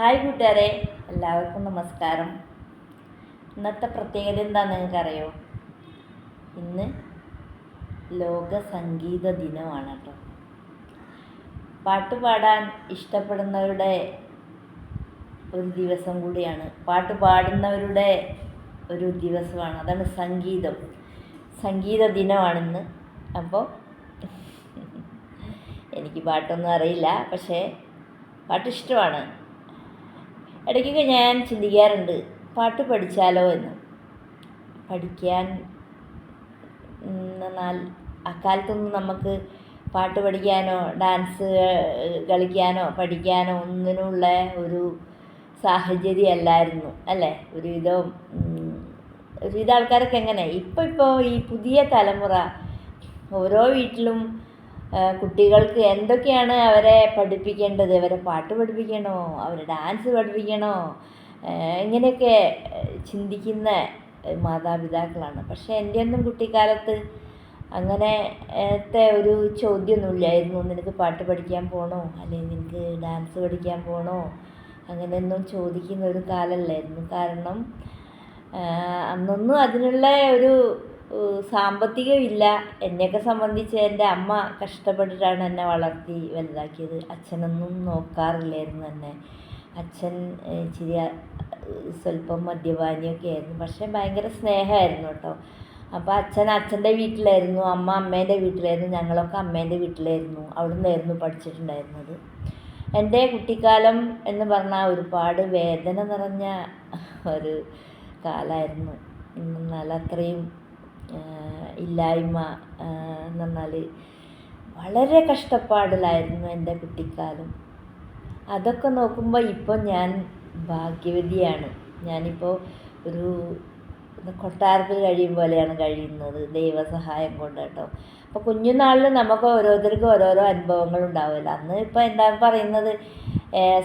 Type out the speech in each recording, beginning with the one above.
Hi കൂട്ടുകാരെ എല്ലാവർക്കും നമസ്കാരം. ഇന്നത്തെ പ്രത്യേകത എന്താണെന്ന് നിങ്ങൾക്കറിയോ? ഇന്ന് ലോക സംഗീത ദിനമാണ് കേട്ടോ. പാട്ട് പാടാൻ ഇഷ്ടപ്പെടുന്നവരുടെ ഒരു ദിവസം കൂടിയാണ്. പാട്ട് പാടുന്നവരുടെ ഒരു ദിവസമാണ്. അതാണ് സംഗീതം. സംഗീത ദിനമാണിന്ന് അപ്പോൾ എനിക്ക് പാട്ടൊന്നും അറിയില്ല. പക്ഷേ പാട്ട് ഇഷ്ടമാണ്. ഇടയ്ക്കൊക്കെ ഞാൻ ചിന്തിക്കാറുണ്ട് പാട്ട് പഠിച്ചാലോ എന്ന്. പഠിക്കാൻ എന്നാൽ അക്കാലത്തൊന്നും നമുക്ക് പാട്ട് പഠിക്കാനോ ഡാൻസ് കളിക്കാനോ പഠിക്കാനോ ഒന്നിനുള്ള ഒരു സാഹചര്യം അല്ലായിരുന്നു അല്ലേ? ഒരുവിധം ഒരുവിധ ആൾക്കാരൊക്കെ എങ്ങനെ ഇപ്പോൾ ഇപ്പോൾ ഈ പുതിയ തലമുറ ഓരോ വീട്ടിലും കുട്ടികൾക്ക് എന്തൊക്കെയാണ് അവരെ പഠിപ്പിക്കേണ്ടത്? അവരെ പാട്ട് പഠിപ്പിക്കണോ? അവരെ ഡാൻസ് പഠിപ്പിക്കണോ? ഇങ്ങനെയൊക്കെ ചിന്തിക്കുന്ന മാതാപിതാക്കളാണ്. പക്ഷേ എന്റെ ഒന്നും കുട്ടിക്കാലത്ത് അങ്ങനത്തെ ഒരു ചോദ്യമൊന്നുമില്ലായിരുന്നു. നിനക്ക് പാട്ട് പഠിക്കാൻ പോകണോ അല്ലെങ്കിൽ നിനക്ക് ഡാൻസ് പഠിക്കാൻ പോകണോ അങ്ങനെയൊന്നും ചോദിക്കുന്ന ഒരു കാലമല്ലായിരുന്നു. കാരണം അന്നൊന്നും അതിനുള്ള ഒരു സാമ്പത്തികമില്ല. എന്നെയൊക്കെ സംബന്ധിച്ച് എന്റെ അമ്മ കഷ്ടപ്പെട്ടിട്ടാണ് എന്നെ വളർത്തി വലുതാക്കിയത്. അച്ഛനൊന്നും നോക്കാറില്ലായിരുന്നു എന്നെ. അച്ഛൻ ഇച്ചിരി സ്വല്പം മദ്യപാനിയൊക്കെ ആയിരുന്നു. പക്ഷേ ഭയങ്കര സ്നേഹമായിരുന്നു കേട്ടോ. അപ്പോൾ അച്ഛൻ അച്ഛന്റെ വീട്ടിലായിരുന്നു. അമ്മ അമ്മേന്റെ വീട്ടിലായിരുന്നു. ഞങ്ങളൊക്കെ അമ്മേന്റെ വീട്ടിലായിരുന്നു. അവിടെ നിന്നായിരുന്നു പഠിച്ചിട്ടുണ്ടായിരുന്നത്. എന്റെ കുട്ടിക്കാലം എന്ന് പറഞ്ഞാൽ ഒരുപാട് വേദന നിറഞ്ഞ ഒരു കാലമായിരുന്നു. എന്നാൽ അത്രയും ഇല്ലായ്മ എന്ന് പറഞ്ഞാൽ വളരെ കഷ്ടപ്പാടിലായിരുന്നു എന്റെ കുട്ടിക്കാലം. അതൊക്കെ നോക്കുമ്പോൾ ഇപ്പോൾ ഞാൻ ഭാഗ്യവതിയാണ്. ഞാനിപ്പോൾ ഒരു കൊട്ടാരത്തിൽ കഴിയും പോലെയാണ് കഴിയുന്നത് ദൈവസഹായം കൊണ്ട് കേട്ടോ അപ്പോൾ കുഞ്ഞുനാളിൽ നമുക്ക് ഓരോരുത്തർക്കും ഓരോരോ അനുഭവങ്ങൾ ഉണ്ടാവില്ല അന്ന് ഇപ്പോൾ എന്താ പറയുന്നത്?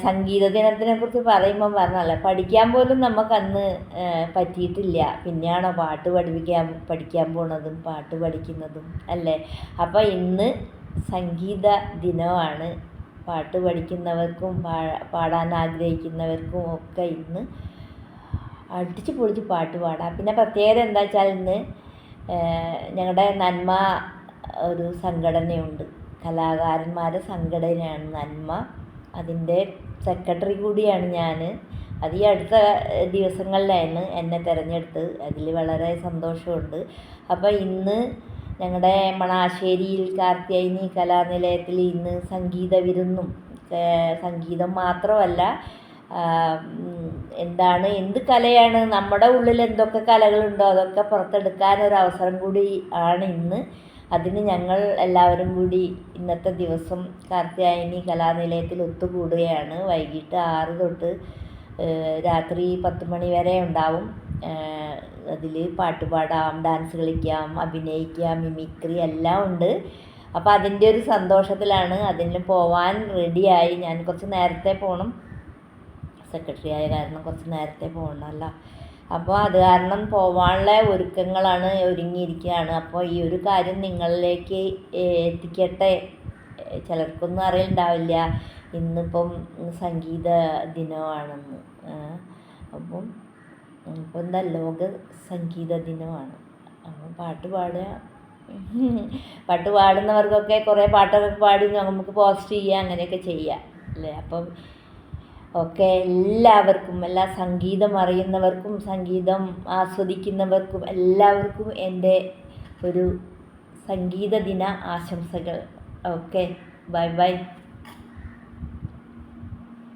സംഗീത ദിനത്തിനെ കുറിച്ച് പറയുമ്പോൾ പറഞ്ഞല്ലേ. പഠിക്കാൻ പോലും നമുക്കന്ന് പറ്റിയിട്ടില്ല. പിന്നെയാണോ പാട്ട് പഠിപ്പിക്കാൻ പഠിക്കാൻ പോണതും പാട്ട് പഠിക്കുന്നതും അല്ലേ? അപ്പോൾ ഇന്ന് സംഗീത ദിനമാണ്. പാട്ട് പഠിക്കുന്നവർക്കും പാടാൻ ആഗ്രഹിക്കുന്നവർക്കും ഒക്കെ ഇന്ന് അടിച്ച് പൊളിച്ച് പാട്ട് പാടാം. പിന്നെ പ്രത്യേകത എന്താ വെച്ചാൽ ഇന്ന് ഞങ്ങളുടെ നന്മ ഒരു സംഘടനയുണ്ട്. കലാകാരന്മാരുടെ സംഘടനയാണ് നന്മ. അതിന്റെ സെക്രട്ടറി കൂടിയാണ് ഞാൻ അത് ഈ അടുത്ത ദിവസങ്ങളിലാണ് എന്നെ തിരഞ്ഞെടുത്ത്. അതിൽ വളരെ സന്തോഷമുണ്ട്. അപ്പോൾ ഇന്ന് ഞങ്ങളുടെ മണാശ്ശേരിയിൽ കാർത്യായനി കലാനിലയത്തിൽ ഇന്ന് സംഗീത വിരുന്നും സംഗീതം മാത്രമല്ല എന്താണ് എന്ത് കലയാണ് നമ്മുടെ ഉള്ളിൽ എന്തൊക്കെ കലകളുണ്ടോ അതൊക്കെ പുറത്തെടുക്കാൻ ഒരു അവസരം കൂടി ആണ് ഇന്ന്. അതിന് ഞങ്ങൾ എല്ലാവരും കൂടി ഇന്നത്തെ ദിവസം കാർത്യായനി കലാനിലയത്തിൽ ഒത്തുകൂടുകയാണ്. വൈകിട്ട് ആറ് തൊട്ട് രാത്രി പത്ത് മണി വരെ ഉണ്ടാവും. അതിൽ പാട്ടുപാടാം ഡാൻസ് കളിക്കാം അഭിനയിക്കാം മിമിക്രി എല്ലാം ഉണ്ട്. അപ്പോൾ അതിന്റെ ഒരു സന്തോഷത്തിലാണ് അതിന് പോവാൻ റെഡിയായി. ഞാൻ കുറച്ച് നേരത്തെ പോകണം സെക്രട്ടറി ആയ കാരണം കുറച്ച് നേരത്തെ പോകണമല്ലോ അപ്പോൾ അത് കാരണം പോവാനുള്ള ഒരുക്കങ്ങളാണ് ഒരുങ്ങിയിരിക്കുകയാണ് അപ്പോൾ ഈ ഒരു കാര്യം നിങ്ങളിലേക്ക് എത്തിക്കട്ടെ. ചിലർക്കൊന്നും അറിയണ്ടാവില്ല. ഇന്നിപ്പം സംഗീത ദിനമാണെന്ന്. അപ്പം ഇപ്പം എന്താ ലോക സംഗീത ദിനമാണ്. അപ്പം പാട്ട് പാടുക. പാട്ട് പാടുന്നവർക്കൊക്കെ കുറേ പാട്ടൊക്കെ പാടി നമുക്ക് പോസ്റ്റ് ചെയ്യുക അങ്ങനെയൊക്കെ ചെയ്യാം. അല്ലേ? അപ്പം ഒക്കെ എല്ലാവർക്കും എല്ലാ സംഗീതം അറിയുന്നവർക്കും സംഗീതം ആസ്വദിക്കുന്നവർക്കും എല്ലാവർക്കും എന്റെ ഒരു സംഗീത ദിന ആശംസകൾ. Okay bye bye.